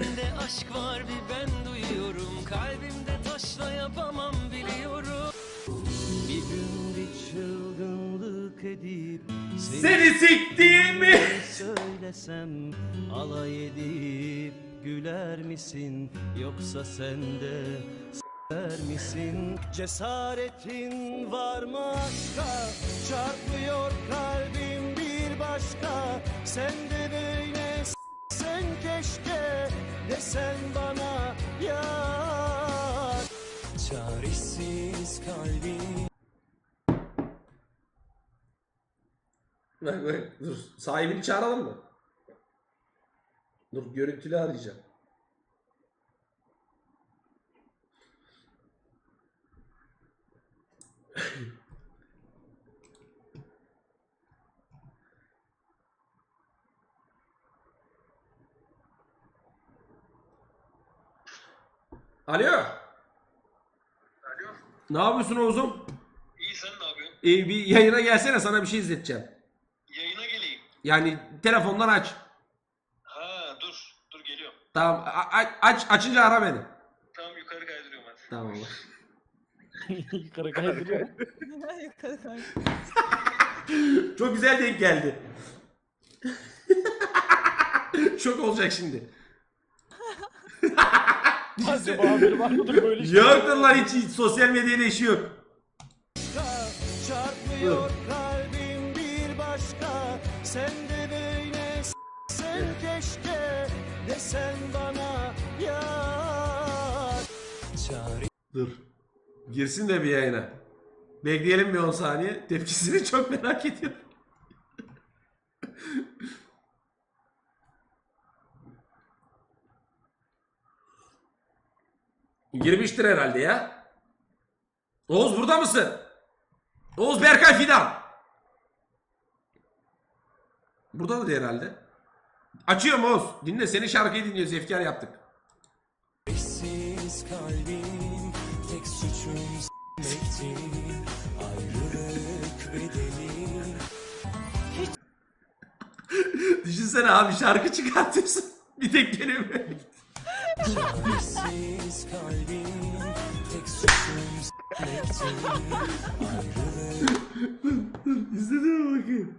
S***de aşk var bir ben duyuyorum. Kalbimde taşla yapamam biliyorum. Bir gün bir çılgınlık edip Seni siktiğimi. söylesem Alay edip güler misin? Yoksa sen de s**er misin? Cesaretin var mı aşka? Çarpıyor kalbim bir başka. Sen Desen bana ya Çaresiz kalbim Bak bak dur. Sahibini çağıralım mı? Dur görüntülü arayacağım. Alo. Alo. Ne yapıyorsun Oğuz'um? İyi sen ne yapıyorsun? Ee, bir yayına gelsene sana bir şey izleteceğim. Yayına geleyim. Yani telefondan aç. Ha dur. Dur geliyorum. Tamam a- a- aç açınca ara beni. Tamam yukarı kaydırıyorum hadi. Tamam. Yukarı kaydırıyor. Yukarı koy. Çok güzel denk geldi. Şok olacak şimdi. Acaba haberi var mıdır böyle şey? Yoktur lan hiç, hiç sosyal medyada işi yok. Çarpmıyor kalbim bir başka Sen de böyle sen keşke Desen bana ya Dur. Girsin de bir yayına. Bekleyelim bir 10 saniye. Tepkisini çok merak ediyorum. Girmiştir herhalde ya. Oğuz burada mısın? Oğuz Berkay Fidan. Burada mı herhalde? Açıyorum Oğuz. Dinle seni şarkıyı dinliyoruz. Efkar yaptık. Sessiz kalbim tek suçum s**mekti Ayrılık bedeli Düşünsene abi şarkı çıkartıyorsun. Bir tek kelime. Çaresiz kalbim tek suçum s**mekti İzledin mi bakayım?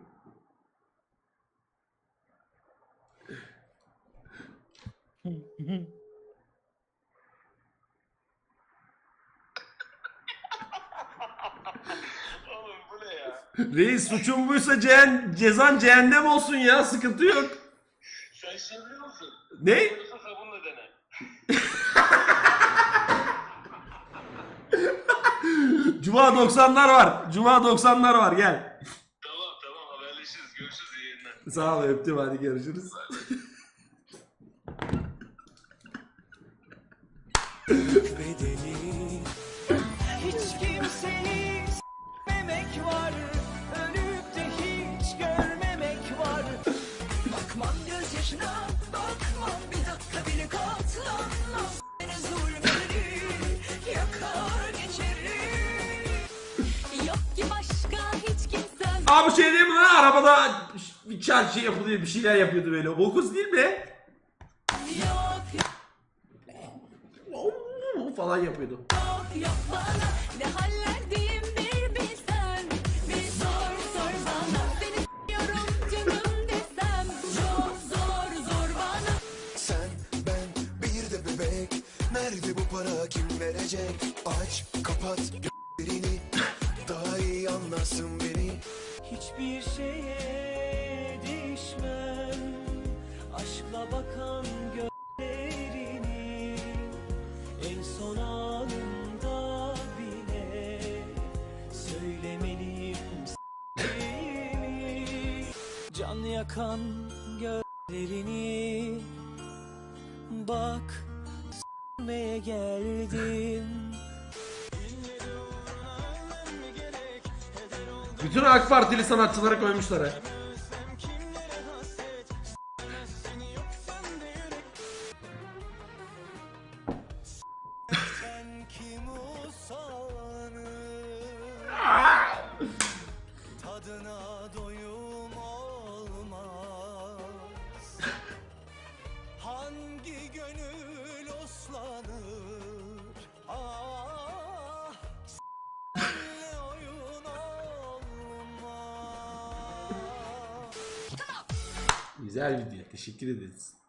Oğlum bu ne ya? Reis suçun buysa cehen, cezan cehennem olsun ya sıkıntı yok. Sen şey biliyor musun? Ne? Yoksa sabunla dene. Cuma 90'lar var. Cuma 90'lar var gel. Tamam tamam haberleşiriz. Görüşürüz iyi yayınlar. Sağ ol öptüm hadi görüşürüz. Abi şey değil mi lan arabada bir çarşı yapılıyor bir şeyler yapıyordu böyle. Kız değil mi? Yok yok falan yapıyordu. yok bana. Ne hallerdeyim Nerede bu para kim verecek Aç, kapat Hiçbir şeye değişmem Aşkla bakan gözlerini En son anında bile Söylemeliyim sevdiğimi Can yakan gözlerini Bak s**meye geldim Bütün AK Partili sanatçıları koymuşlar usanır Tadına doyum olmaz Güzel video. Teşekkür ederiz.